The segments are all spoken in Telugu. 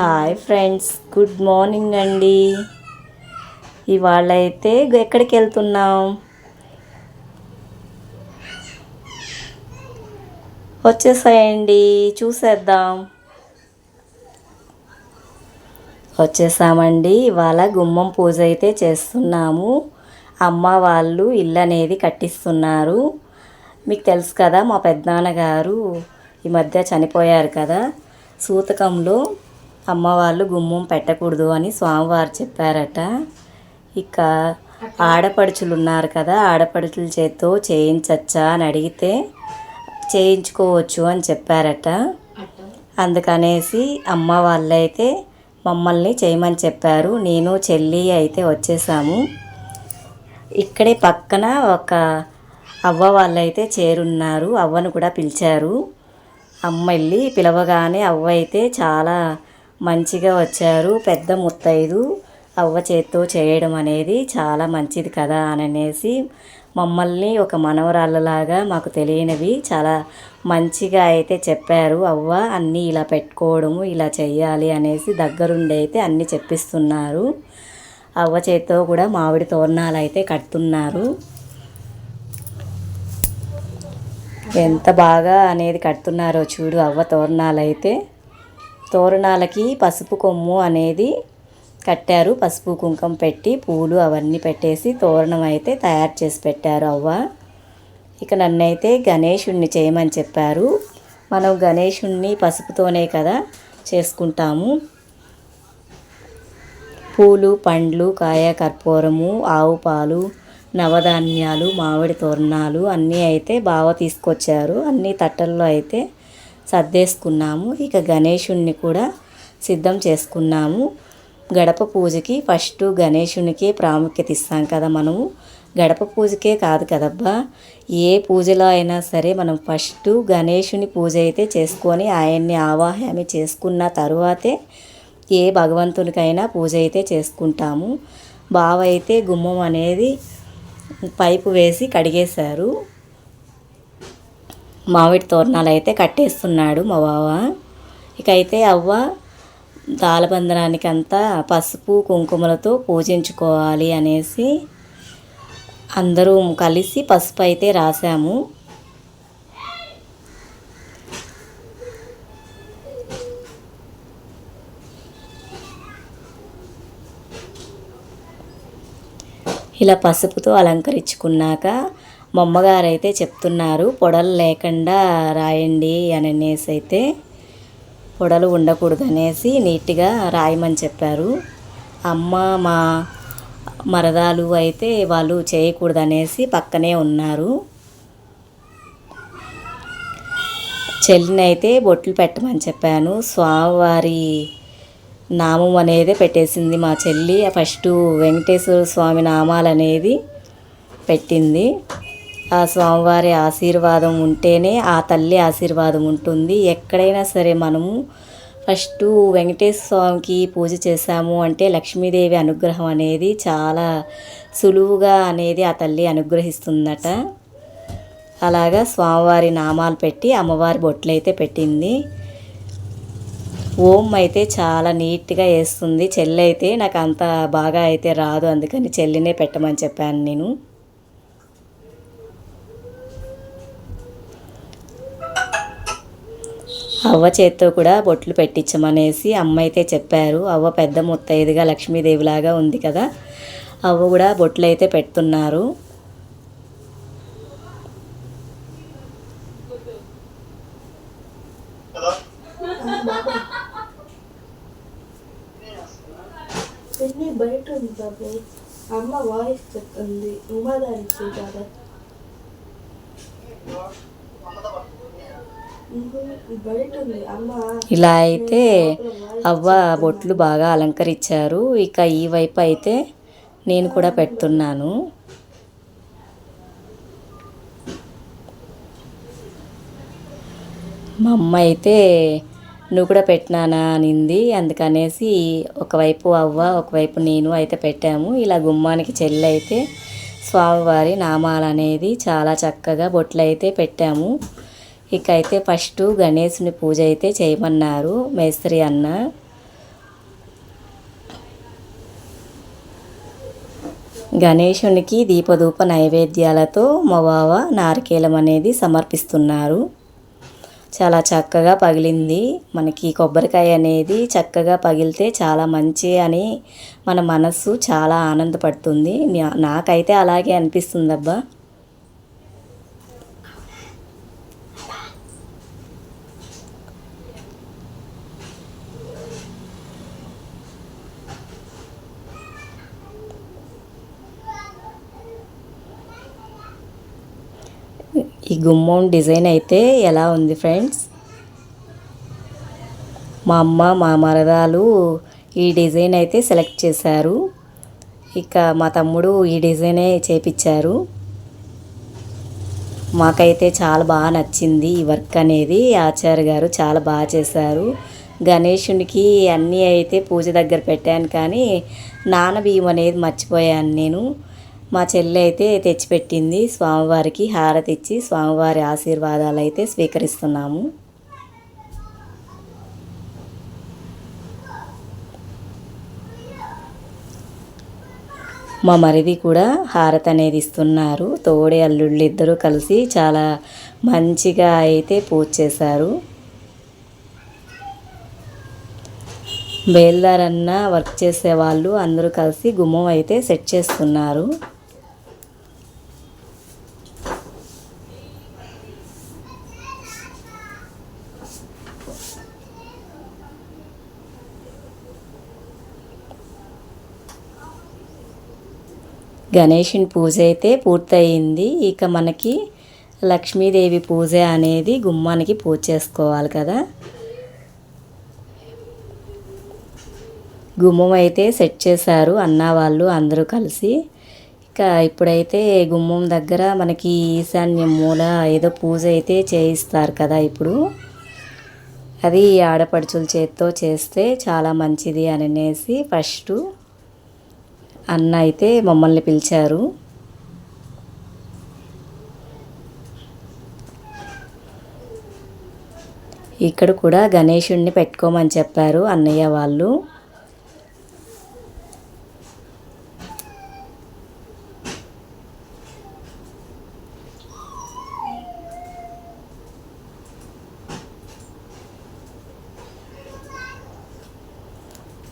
హాయ్ ఫ్రెండ్స్ గుడ్ మార్నింగ్ అండి ఇవాళ అయితే ఎక్కడికి వెళ్తున్నాం వచ్చేసాయండి చూసేద్దాం. వచ్చేసామండి. ఇవాళ గుమ్మం పూజ అయితే చేస్తున్నాము. అమ్మ వాళ్ళు ఇల్లు అనేది కట్టిస్తున్నారు. మీకు తెలుసు కదా మా పెద్దనాన్నగారు ఈ మధ్య చనిపోయారు కదా. సూతకంలో అమ్మ వాళ్ళు గుమ్మం పెట్టకూడదు అని స్వామివారు చెప్పారట. ఇక ఆడపడుచులు ఉన్నారు కదా ఆడపడుచుల చేత్తో చేయించచ్చా అని అడిగితే చేయించుకోవచ్చు అని చెప్పారట. అందుకనేసి అమ్మ వాళ్ళైతే మమ్మల్ని చేయమని చెప్పారు. నేను చెల్లి అయితే వచ్చేసాము. ఇక్కడే పక్కన ఒక అవ్వ వాళ్ళైతే చేరున్నారు. అవ్వను కూడా పిలిచారు. అమ్మ వెళ్ళి పిలవగానే అవ్వ అయితే చాలా మంచిగా వచ్చారు. పెద్ద ముత్తైదు అవ్వ చేత్తో చేయడం అనేది చాలా మంచిది కదా అని అనేసి మమ్మల్ని ఒక మనవరాళ్ళలాగా మాకు తెలియనివి చాలా మంచిగా అయితే చెప్పారు. అవ్వ అన్నీ ఇలా పెట్టుకోవడము ఇలా చేయాలి అనేసి దగ్గరుండి అయితే అన్నీ చెప్పిస్తున్నారు. అవ్వ చేత్తో కూడా మామిడి తోరణాలు అయితే కడుతున్నారు. ఎంత బాగా అనేది కడుతున్నారో చూడు అవ్వ తోరణాలు అయితే. తోరణాలకి పసుపు కొమ్ము అనేది కట్టారు. పసుపు కుంకుమ పెట్టి పూలు అవన్నీ పెట్టేసి తోరణం అయితే తయారు చేసి పెట్టారు అవ్వ. ఇక నన్నైతే గణేషుణ్ణి చేయమని చెప్పారు. మనం గణేషుణ్ణి పసుపుతోనే కదా చేసుకుంటాము. పూలు పండ్లు కాయ కర్పూరము ఆవు పాలు నవధాన్యాలు మామిడి తోరణాలు అన్నీ అయితే బాగా తీసుకొచ్చారు. అన్ని తట్టల్లో అయితే సర్దేసుకున్నాము. ఇక గణేషుణ్ణి కూడా సిద్ధం చేసుకున్నాము. గడప పూజకి ఫస్ట్ గణేషునికి ప్రాముఖ్యత ఇస్తాం కదా మనము. గడప పూజకే కాదు కదబ్బా. ఏ పూజలో అయినా సరే మనం ఫస్ట్ గణేషుని పూజ అయితే చేసుకొని ఆయన్ని ఆవాహన చేసుకున్న తరువాతే ఏ భగవంతునికైనా పూజ అయితే చేసుకుంటాము. బావ అయితే గుమ్మం అనేది పైపు వేసి కడిగేశారు. మామిడి తోరణాలు అయితే కట్టేస్తున్నాడు మా బావ. ఇక అయితే అవ్వ దాలబంధనానికి అంతా పసుపు కుంకుమలతో పూజించుకోవాలి అనేసి అందరూ కలిసి పసుపు అయితే రాసాము. ఇలా పసుపుతో అలంకరించుకున్నాక మా అమ్మగారు అయితే చెప్తున్నారు పొడలు లేకుండా రాయండి అని అనేసి అయితే పొడలు ఉండకూడదు అనేసి నీట్గా రాయమని చెప్పారు. అమ్మ మా మరదాలు అయితే వాళ్ళు చేయకూడదు అనేసి పక్కనే ఉన్నారు. చెల్లిని అయితే బొట్లు పెట్టమని చెప్పాను. స్వామివారి నామం అనేది పెట్టేసింది మా చెల్లి. ఫస్ట్ వెంకటేశ్వర స్వామి నామాలు అనేది పెట్టింది. ఆ స్వామివారి ఆశీర్వాదం ఉంటేనే ఆ తల్లి ఆశీర్వాదం ఉంటుంది. ఎక్కడైనా సరే మనము ఫస్ట్ వెంకటేశ్వర స్వామికి పూజ చేశాము అంటే లక్ష్మీదేవి అనుగ్రహం అనేది చాలా సులువుగా అనేది ఆ తల్లి అనుగ్రహిస్తుందట. అలాగా స్వామివారి నామాలు పెట్టి అమ్మవారి బొట్లు అయితే పెట్టింది. ఓం అయితే చాలా నీట్గా వేస్తుంది. చెల్లి అయితే నాకు అంత బాగా అయితే రాదు అందుకని చెల్లినే పెట్టమని చెప్పాను నేను. అవ్వ చేత్తో కూడా బొట్లు పెట్టించమనేసి అమ్మ అయితే చెప్పారు. అవ్వ పెద్ద ముత్తైదుగా లక్ష్మీదేవిలాగా ఉంది కదా. అవ్వ కూడా బొట్లు అయితే పెడుతున్నారు బయట ఉంది అమ్మ వాయిస్ చెప్తుంది. ఉమాదారి చూడాలి బయట ఉంది అమ్మ ఇలా అయితే అవ్వ బొట్లు బాగా అలంకరించారు. ఇక ఈ వైపు అయితే నేను కూడా పెడుతున్నాను. మా అమ్మ అయితే నువ్వు కూడా పెట్టినానా అనింది. అందుకనేసి ఒకవైపు అవ్వ ఒకవైపు నేను అయితే పెట్టాము. ఇలా గుమ్మానికి చెల్లి అయితే స్వామివారి నామాలు అనేది చాలా చక్కగా బొట్లు అయితే పెట్టాము. ఇక అయితే ఫస్ట్ గణేశుని పూజ అయితే చేయమన్నారు మేస్త్రి అన్న. గణేశునికి దీపధూప నైవేద్యాలతో మొవావ నారికేలం అనేది సమర్పిస్తున్నారు. చాలా చక్కగా పగిలింది. మనకి కొబ్బరికాయ అనేది చక్కగా పగిలితే చాలా మంచి అని మన మనస్సు చాలా ఆనందపడుతుంది. నాకైతే అలాగే అనిపిస్తుంది అబ్బా ఈ గుమ్మం డిజైన్ అయితే ఎలా ఉంది ఫ్రెండ్స్? మా అమ్మ మా మరదాలు ఈ డిజైన్ అయితే సెలెక్ట్ చేశారు. ఇక మా తమ్ముడు ఈ డిజైనే చేపించారు. మాకైతే చాలా బాగా నచ్చింది ఈ వర్క్ అనేది. ఆచార్య గారు చాలా బాగా చేశారు. గణేషునికి అన్నీ అయితే పూజ దగ్గర పెట్టాను కానీ నాన్న బియ్యం అనేది మర్చిపోయాను నేను. మా చెల్లి అయితే తెచ్చిపెట్టింది. స్వామివారికి హారతి ఇచ్చి స్వామివారి ఆశీర్వాదాలు అయితే స్వీకరిస్తున్నాము. మా మరిది కూడా హారతి అనేది ఇస్తున్నారు. తోడే అల్లుళ్ళు ఇద్దరూ కలిసి చాలా మంచిగా అయితే పూజ చేశారు. బేల్దారన్న వర్క్ చేసే వాళ్ళు అందరూ కలిసి గుమ్మం అయితే సెట్ చేస్తున్నారు. గణేషుని పూజ అయితే పూర్తయింది. ఇక మనకి లక్ష్మీదేవి పూజ అనేది గుమ్మానికి పూజ చేసుకోవాలి కదా. గుమ్మం అయితే సెట్ చేశారు అన్న వాళ్ళు అందరూ కలిసి. ఇక ఇప్పుడైతే గుమ్మం దగ్గర మనకి ఈశాన్య మూల ఏదో పూజ అయితే చేయిస్తారు కదా ఇప్పుడు. అది ఆడపడుచుల చేత్తో చేస్తే చాలా మంచిది అని అనేసి ఫస్ట్ అన్న అయితే మమ్మల్ని పిలిచారు. ఇక్కడ కూడా గణేషుణ్ణి పెట్టుకోమని చెప్పారు అన్నయ్య వాళ్ళు.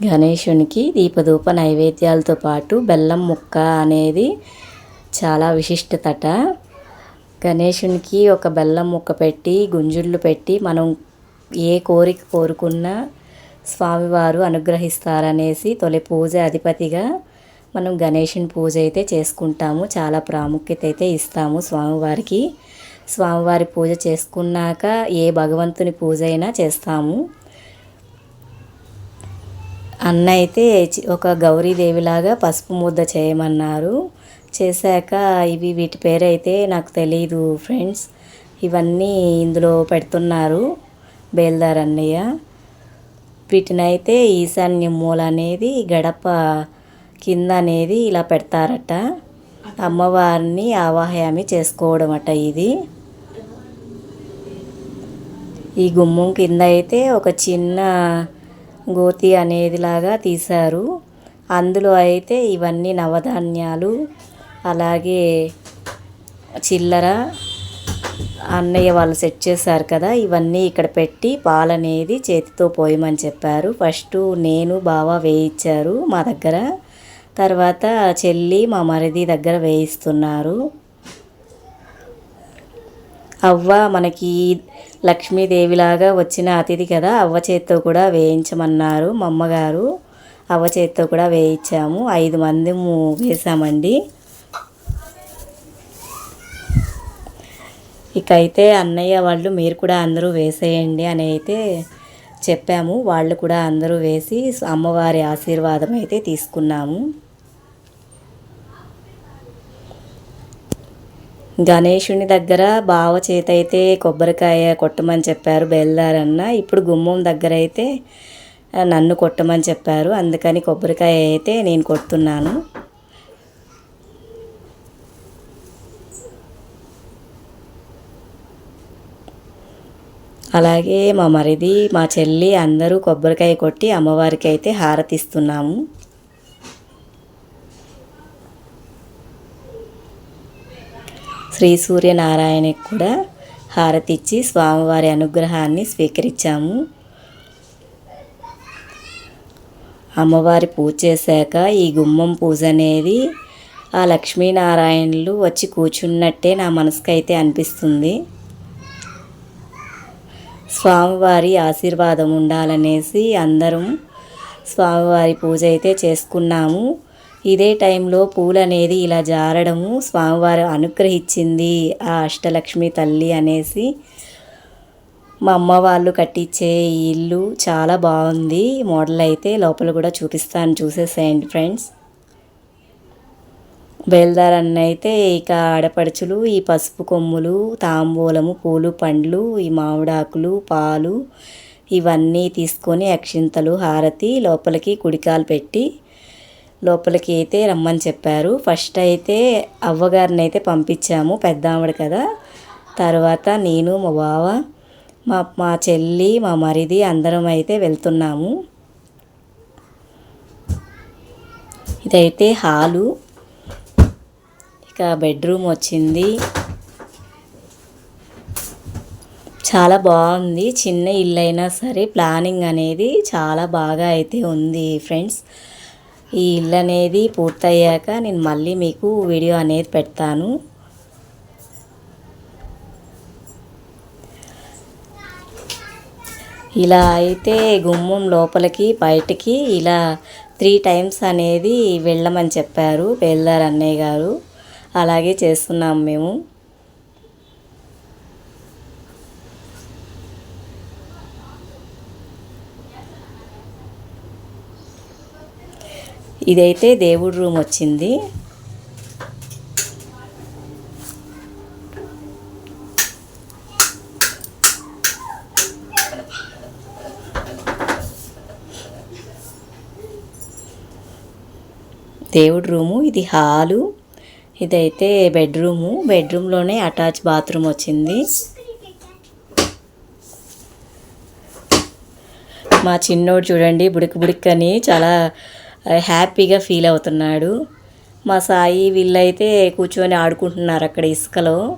గణేషునికి దీపధూప నైవేద్యాలతో పాటు బెల్లం ముక్క అనేది చాలా విశిష్టతట. గణేషునికి ఒక బెల్లం ముక్క పెట్టి గుంజుళ్ళు పెట్టి మనం ఏ కోరిక కోరుకున్నా స్వామివారు అనుగ్రహిస్తారనేసి తొలి పూజ అధిపతిగా మనం గణేషుని పూజ అయితే చేసుకుంటాము. చాలా ప్రాముఖ్యత అయితే ఇస్తాము స్వామివారికి. స్వామివారి పూజ చేసుకున్నాక ఏ భగవంతుని పూజ అయినా చేస్తాము. అన్న అయితే ఒక గౌరీదేవిలాగా పసుపు ముద్ద చేయమన్నారు. చేశాక ఇవి వీటి పేరైతే నాకు తెలియదు ఫ్రెండ్స్. ఇవన్నీ ఇందులో పెడుతున్నారు బేల్దార్ అన్నయ్య. వీటినైతే ఈశాన్య మూల అనేది గడప కింద అనేది ఇలా పెడతారట. అమ్మవారిని ఆవాహయామి చేసుకోవడం అట ఇది. ఈ గుమ్మం కింద అయితే ఒక చిన్న గోతి అనేదిలాగా తీశారు. అందులో అయితే ఇవన్నీ నవధాన్యాలు అలాగే చిల్లర అన్నయ్య వాళ్ళు సెట్ చేశారు కదా ఇవన్నీ ఇక్కడ పెట్టి పాలనేది చేతితో పోయమని చెప్పారు. ఫస్ట్ నేను బావ వేయించారు మా దగ్గర. తర్వాత చెల్లి మా మరిది దగ్గర వేయిస్తున్నారు. అవ్వ మనకి లక్ష్మీదేవిలాగా వచ్చిన అతిథి కదా అవ్వ చేత్తో కూడా వేయించమన్నారు మా అమ్మగారు అవ్వ చేత్తో కూడా వేయించాము. ఐదు మంది వేసామండి. ఇక అయితే అన్నయ్య వాళ్ళు మీరు కూడా అందరూ వేసేయండి అని అయితే చెప్పాము. వాళ్ళు కూడా అందరూ వేసి అమ్మవారి ఆశీర్వాదం అయితే తీసుకున్నాము. గణేషుని దగ్గర బావ చేత అయితే కొబ్బరికాయ కొట్టమని చెప్పారు బయలుదేరన్న ఇప్పుడు గుమ్మం దగ్గర అయితే నన్ను కొట్టమని చెప్పారు. అందుకని కొబ్బరికాయ అయితే నేను కొడుతున్నాను. అలాగే మా మరిది మా చెల్లి అందరూ కొబ్బరికాయ కొట్టి అమ్మవారికి అయితే హారతిస్తున్నాము. శ్రీ సూర్యనారాయణకి కూడా హారతి ఇచ్చి స్వామివారి అనుగ్రహాన్ని స్వీకరించాము. అమ్మవారి పూజ చేశాక ఈ గుమ్మం పూజ అనేది ఆ లక్ష్మీనారాయణులు వచ్చి కూర్చున్నట్టే నా మనసుకైతే అనిపిస్తుంది. స్వామివారి ఆశీర్వాదం ఉండాలనేసి అందరం స్వామివారి పూజ అయితే చేసుకున్నాము. ఇదే టైంలో పూలు అనేది ఇలా జారడము స్వామివారు అనుగ్రహించింది. ఆ అష్టలక్ష్మి తల్లి అనేసి మా అమ్మ వాళ్ళు కట్టించే ఇల్లు చాలా బాగుంది. మోడల్ అయితే లోపల కూడా చూపిస్తాను చూసేసేయండి ఫ్రెండ్స్. బయలుదేరన్న అయితే ఇక ఆడపడుచులు ఈ పసుపు కొమ్ములు తాంబూలము పూలు పండ్లు ఈ మామిడాకులు పాలు ఇవన్నీ తీసుకొని అక్షింతలు హారతి లోపలికి కుడికాలు పెట్టి లోపలికి అయితే రమ్మని చెప్పారు. ఫస్ట్ అయితే అవ్వగారిని అయితే పంపించాము పెద్ద ఆవిడ కదా. తర్వాత నేను మా బావ మా మా చెల్లి మా మరిది అందరం అయితే వెళ్తున్నాము. ఇదైతే హాలు. ఇక బెడ్రూమ్ వచ్చింది. చాలా బాగుంది. చిన్న ఇల్లు అయినా సరే ప్లానింగ్ అనేది చాలా బాగా అయితే ఉంది ఫ్రెండ్స్. ఈ ఇల్లు అనేది పూర్తయ్యాక నేను మళ్ళీ మీకు వీడియో అనేది పెడతాను. ఇలా అయితే గుమ్మం లోపలికి బయటికి ఇలా త్రీ టైమ్స్ అనేది వెళ్ళమని చెప్పారు బయలుదేరు అన్నయ్య గారు. అలాగే చేస్తున్నాం మేము. ఇదైతే దేవుడి రూమ్ వచ్చింది. దేవుడి రూము ఇది హాలు ఇదైతే బెడ్రూము బెడ్రూమ్లోనే అటాచ్ బాత్రూమ్ వచ్చింది. మా చిన్నోడు చూడండి బుడికి బుడికని చాలా హ్యాపీగా ఫీల్ అవుతున్నాడు. మా సాయి వీళ్ళైతే కూర్చొని ఆడుకుంటున్నారు అక్కడ ఇసుకలో.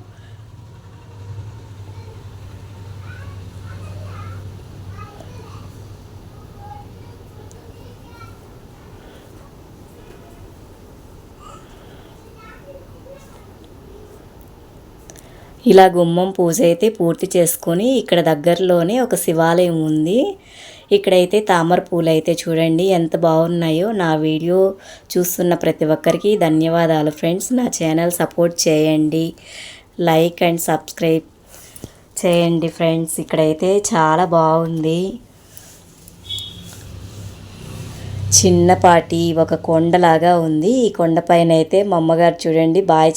ఇలా గుమ్మం పూజ అయితే పూర్తి చేసుకొని ఇక్కడ దగ్గరలోనే ఒక శివాలయం ఉంది. ఇక్కడైతే తామర పూలు అయితే చూడండి ఎంత బాగున్నాయో. నా వీడియో చూస్తున్న ప్రతి ఒక్కరికి ధన్యవాదాలు ఫ్రెండ్స్. నా ఛానల్ సపోర్ట్ చేయండి లైక్ అండ్ సబ్స్క్రైబ్ చేయండి ఫ్రెండ్స్. ఇక్కడైతే చాలా బాగుంది. చిన్నపాటి ఒక కొండలాగా ఉంది. ఈ కొండపైన అయితే మా అమ్మగారు చూడండి బాయ్